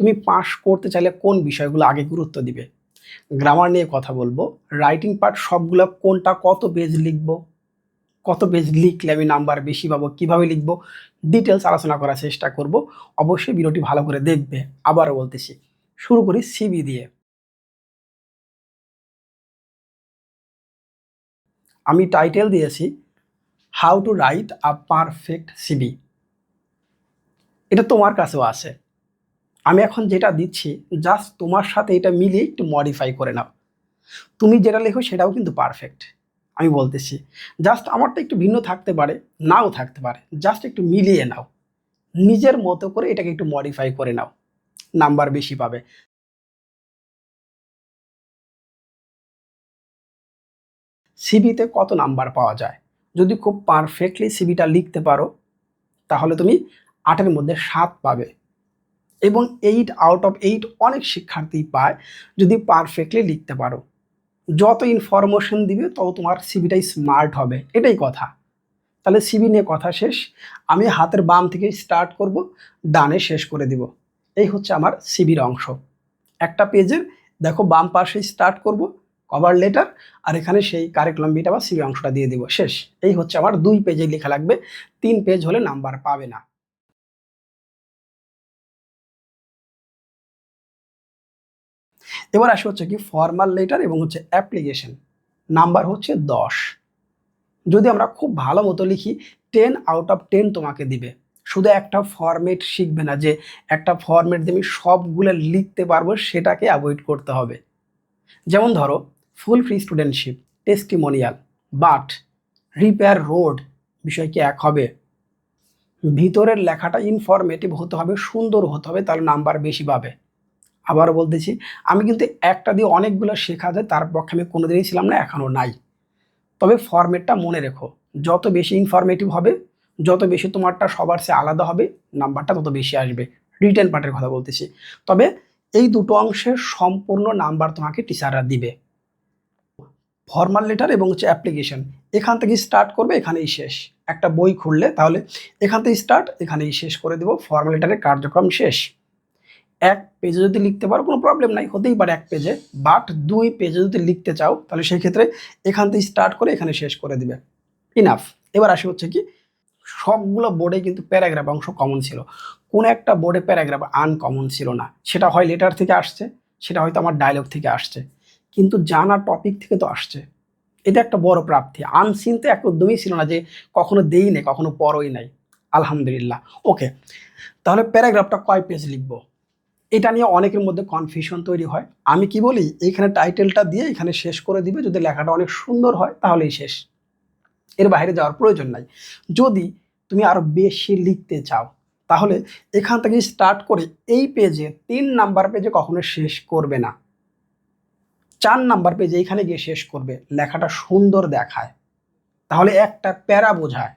তুমি পাস করতে চাইলে কোন বিষয়গুলো আগে গুরুত্ব দিবে? গ্রামার নিয়ে কথা বলব। রাইটিং পার্ট সবগুলো কোনটা, কত পেজ লিখব? কত পেজ লিখলে আমি নাম্বার বেশি পাবো? কীভাবে লিখব? ডিটেলস আলোচনা করার চেষ্টা করব। অবশ্যই ভিডিওটি ভালো করে দেখবে। আবারও বলতেছি, শুরু করি সিবি দিয়ে। আমি টাইটেল দিয়েছি how to write a perfect CV এটা তোমার কাছেও আছে। আমি এখন যেটা দিচ্ছি জাস্ট তোমার সাথে এটা মিলিয়ে একটু মডিফাই করে নাও। তুমি যেটা লেখো সেটাও কিন্তু পারফেক্ট আমি বলতেছি। জাস্ট আমারটা একটু ভিন্ন থাকতে পারে, নাও থাকতে পারে জাস্ট একটু মিলিয়ে নাও। নিজের মতো করে এটাকে একটু মডিফাই করে নাও নাম্বার বেশি পাবে। সিবিতে কত নাম্বার পাওয়া যায়? যদি খুব পারফেক্টলি সিবিটা লিখতে পারো, তাহলে তুমি আটের মধ্যে সাত পাবে। এবং এইট আউট অফ এইট অনেক শিক্ষার্থী পায় যদি পারফেক্টলি লিখতে পারো। যত ইনফরমেশন দিবে, তত তোমার সিবিটাই স্মার্ট হবে। এটাই কথা। তাহলে সিবি নিয়ে কথা শেষ। আমি হাতের বাম থেকে স্টার্ট করব, ডানে শেষ করে দিব। এই হচ্ছে আমার সিবির অংশ। একটা পেজের, দেখো বাম পাশে স্টার্ট করব কভার লেটার আর এখানে সেই কারিকুলাম বিটা বা সিবি অংশটা দিয়ে দিব। শেষ। এই হচ্ছে আমার দুই পেজে লেখা লাগবে। তিন পেজ হলে নাম্বার পাবে না। এবার আসে হচ্ছে কি ফর্মাল লেটার এবং হচ্ছে অ্যাপ্লিকেশন নাম্বার হচ্ছে দশ। যদি আমরা খুব ভালো মতো লিখি টেন আউট অফ টেন তোমাকে দিবে। শুধু একটা ফরম্যাট শিখবে না যে একটা ফরম্যাট দিয়ে আমি সবগুলো লিখতে পারব, সেটাকে অ্যাভয়েড করতে হবে। যেমন ধরো full free studentship testimonial but repair road বিষয় কি এক হবে? ভিতরের লেখাটা ইনফরমেটিভ হতে হবে, সুন্দর হতে হবে, তাহলে নাম্বার বেশি পাবে। আবারও বলতেছি, আমি কিন্তু একটা দিয়ে অনেকগুলো শেখা যায়, তার পক্ষে আমি কোনো দিনই ছিলাম না এখনও নাই। তবে ফরম্যাটটা মনে রেখো, যত বেশি ইনফরমেটিভ হবে, যত বেশি তোমারটা সবার সে আলাদা হবে, নাম্বারটা তত বেশি আসবে। রিটেন পার্টের কথা বলতেছি। তবে এই দুটো অংশের সম্পূর্ণ নাম্বার তোমাকে টিচাররা দিবে। ফর্মাল লেটার এবং হচ্ছে অ্যাপ্লিকেশন এখান থেকে স্টার্ট করবে, এখানেই শেষ। একটা বই খুললে তাহলে এখান থেকে স্টার্ট এখানেই শেষ করে দেবো। ফর্মাল লেটারের কার্যক্রম শেষ। এক পেজে যদি লিখতে পারো, কোনো প্রবলেম নাই, হতেই পারে এক পেজে বাট দুই পেজে যদি লিখতে চাও, তাহলে সেই ক্ষেত্রে এখান থেকে স্টার্ট করে এখানে শেষ করে দিবে। ইনাফ এবার আসে হচ্ছে কি, সবগুলো বোর্ডে কিন্তু প্যারাগ্রাফ অংশ কমন ছিল। কোন একটা বোর্ডে প্যারাগ্রাফ আনকমন ছিল না। সেটা হয় লেটার থেকে আসছে, সেটা হয়তো আমার ডায়লগ থেকে আসছে। কিন্তু জানা টপিক থেকে তো আসছে। এটা একটা বড় প্রাপ্তি। আনসিন তো একদমই ছিল না যে কখনো দেই নেই, কখনো পরই নাই। আলহামদুলিল্লাহ। ওকে তাহলে প্যারাগ্রাফটা কয় পেজ লিখব? এটা নিয়ে অনেকের মধ্যে কনফিউশন তৈরি হয়। আমি কি বলি? এইখানে টাইটেলটা দিয়ে এখানে শেষ করে দিবে। যদি লেখাটা অনেক সুন্দর হয়, তাহলেই শেষ। এর বাইরে যাওয়ার প্রয়োজন নাই। যদি তুমি আরও বেশি লিখতে চাও, তাহলে এখান থেকে স্টার্ট করে এই পেজে তিন নাম্বার পেজে কখনো শেষ করবে না। চার নাম্বার পেজে এখানে গিয়ে শেষ করবে। লেখাটা সুন্দর দেখায়। তাহলে একটা প্যারা বোঝায়।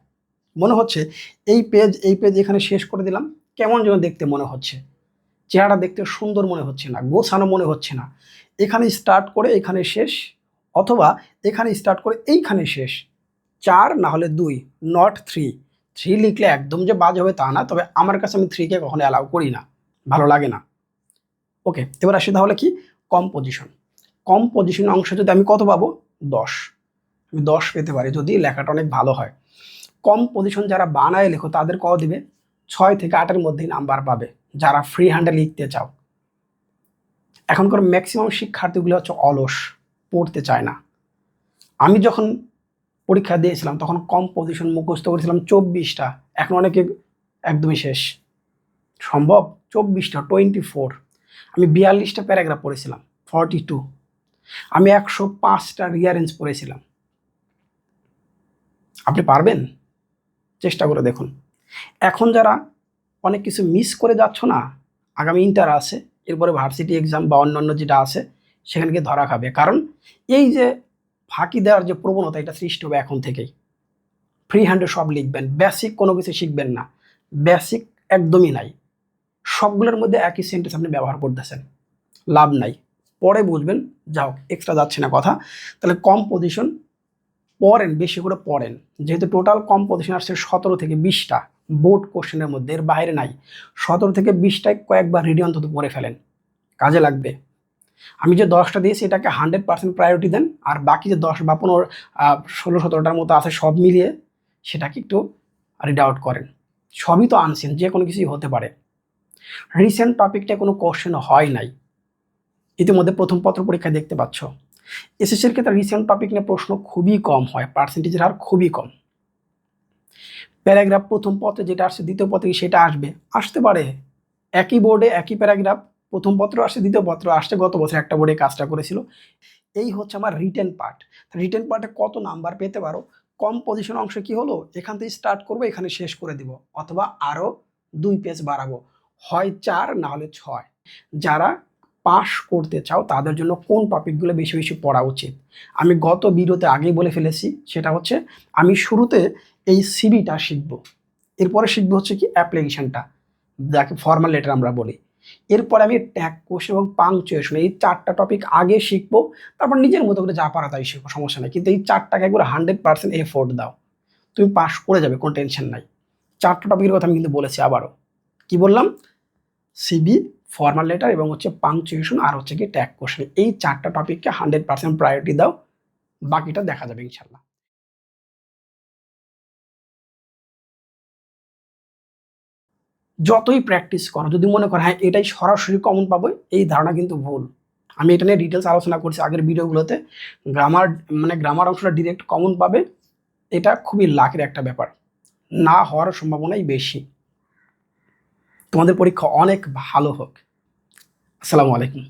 মনে হচ্ছে এই পেজ এই পেজ এখানে শেষ করে দিলাম। কেমন যেন দেখতে মনে হচ্ছে। চেহারা দেখতে সুন্দর মনে হচ্ছে না, গোছানো মনে হচ্ছে না। এখানে স্টার্ট করে এখানে শেষ, অথবা এখানে স্টার্ট করে এইখানে শেষ। চার না হলে দুই নট থ্রি থ্রি লিখলে একদম যে বাজ হবে তা না, তবে আমার কাছে আমি থ্রিকে কখনো অ্যালাউ করি না, ভালো লাগে না। ওকে এবার আসি তাহলে কি? কম্পোজিশন কম্পোজিশন অংশ যদি আমি কত পাবো? দশ। আমি দশ পেতে পারি যদি লেখাটা অনেক ভালো হয়। কম্পোজিশন যারা বানায় লেখো তাদের কত দিবে? ছয় থেকে আটের মধ্যেই নাম্বার পাবে। যারা ফ্রি হ্যান্ডে লিখতে চাও। এখনকার ম্যাক্সিমাম শিক্ষার্থীগুলো হচ্ছে অলস, পড়তে চায় না। আমি যখন পরীক্ষা দিয়েছিলাম, তখন কম পজিশন মুখস্থ করেছিলাম চব্বিশটা। এখন অনেকে একদমই শেষ। সম্ভব? চব্বিশটা টোয়েন্টি ফোর আমি বিয়াল্লিশটা প্যারাগ্রাফ পড়েছিলাম ফর্টি টু আমি একশো পাঁচটা রিয়ারেঞ্জ পড়েছিলাম। আপনি পারবেন? চেষ্টা করে দেখুন। এখন যারা অনেক কিছু মিস করে যাচ্ছ না? আগামী ইন্টার আছে এরপরে ভার্সিটি এক্সাম বা অন্যান্য যেটা আছে সেখানে গিয়ে ধরা খাবে। কারণ এই যে ফাঁকি দেওয়ার যে প্রবণতা, এটা সৃষ্টি হবে এখন থেকেই। ফ্রি হ্যান্ডে সব লিখবেন বেসিক কোনো কিছু শিখবেন না। বেসিক একদমই নাই। সবগুলোর মধ্যে একই সেন্টেন্স আপনি ব্যবহার করতেছেন। লাভ নাই। পরে বুঝবেন, যাও এক্সট্রা যাচ্ছে না কথা। তাহলে কম পজিশন পড়েন, বেশি করে পড়েন। যেহেতু টোটাল কম পজিশন আসছে সতেরো থেকে বিশটা। বোর্ড কোশ্চেনের মধ্যে, এর বাইরে নাই। সতেরো থেকে বিশটায় কয়েকবার রেডি অন্তত পড়ে ফেলেন। কাজে লাগবে। আমি যে দশটা দিয়েছি, এটাকে হান্ড্রেড পার্সেন্ট প্রায়োরিটি দেন, আর বাকি যে দশ বা পনেরো ষোলো, সতেরোটার মতো আছে, সব মিলিয়ে সেটাকে একটু রিড আউট করেন। সবই তো আনসিন যে কোনো কিছুই হতে পারে। রিসেন্ট টপিকটা কোনো কোশ্চেন হয় নাই। ইতিমধ্যে প্রথম পত্র পরীক্ষায় দেখতে পাচ্ছ। এসএসসির ক্ষেত্রে রিসেন্ট টপিক নিয়ে প্রশ্ন খুবই কম হয় পার্সেন্টেজের হার খুবই কম। প্যারাগ্রাফ প্রথম পত্রে যেটা আসছে, দ্বিতীয় পত্রে সেটা আসবে? আসতে পারে। একই বোর্ডে একই প্যারাগ্রাফ, প্রথম পত্র আসছে, দ্বিতীয় পত্র আসছে, গত বছর একটা বোর্ডে কাজটা করেছিল। এই হচ্ছে আমার রিটেন পার্ট রিটেন পার্টে কত নাম্বার পেতে পারো? কম পজিশন অংশে কি হলো? এখান থেকে স্টার্ট করব, এখানে শেষ করে দিব। অথবা আরও দুই পেজ বাড়াবো। হয় চার, না হলে ছয়। যারা পাশ করতে চাও, তাদের জন্য কোন টপিকগুলো বেশি বেশি পড়া উচিত? আমি গত ভিডিওতে আগেই বলে ফেলেছি, সেটা হচ্ছে আমি শুরুতে এই সিবিটা শিখব। এরপরে শিখব হচ্ছে কি অ্যাপ্লিকেশনটা যাকে ফর্মাল লেটার আমরা বলি। এরপরে আমি ট্যাগ কোশ্চেন এবং পাংচুয়েশন এই চারটা টপিক আগে শিখব, তারপর নিজের মতো করে যা পারা তাই শিখব, সমস্যা নেই। কিন্তু এই চারটাকে একবার হান্ড্রেড পার্সেন্ট এফোর্ট দাও। তুমি পাস করে যাবে, কোনো টেনশন নাই। চারটা টপিকের কথা আমি কিন্তু বলেছি আবারও। কি বললাম? সিবি ফর্মাল লেটার এবং হচ্ছে পাংচুয়েশন আর হচ্ছে কি ট্যাগ কোশ্চেন এই চারটা টপিককে হান্ড্রেড পার্সেন্ট প্রায়োরিটি দাও। বাকিটা দেখা যাবে ইনশাল্লাহ। যতই প্র্যাকটিস করো, যদি মনে করো হ্যাঁ এটাই সরাসরি কমন পাবো, এই ধারণা কিন্তু ভুল। আমি এটা নিয়ে ডিটেলস আলোচনা করছি আগের ভিডিওগুলোতে গ্রামার মানে গ্রামার অংশটা ডিরেক্ট কমন পাবে, এটা খুবই লাখের একটা ব্যাপার। না হওয়ার সম্ভাবনাই বেশি। তোমাদের পরীক্ষা অনেক ভালো হোক। আসসালামু আলাইকুম।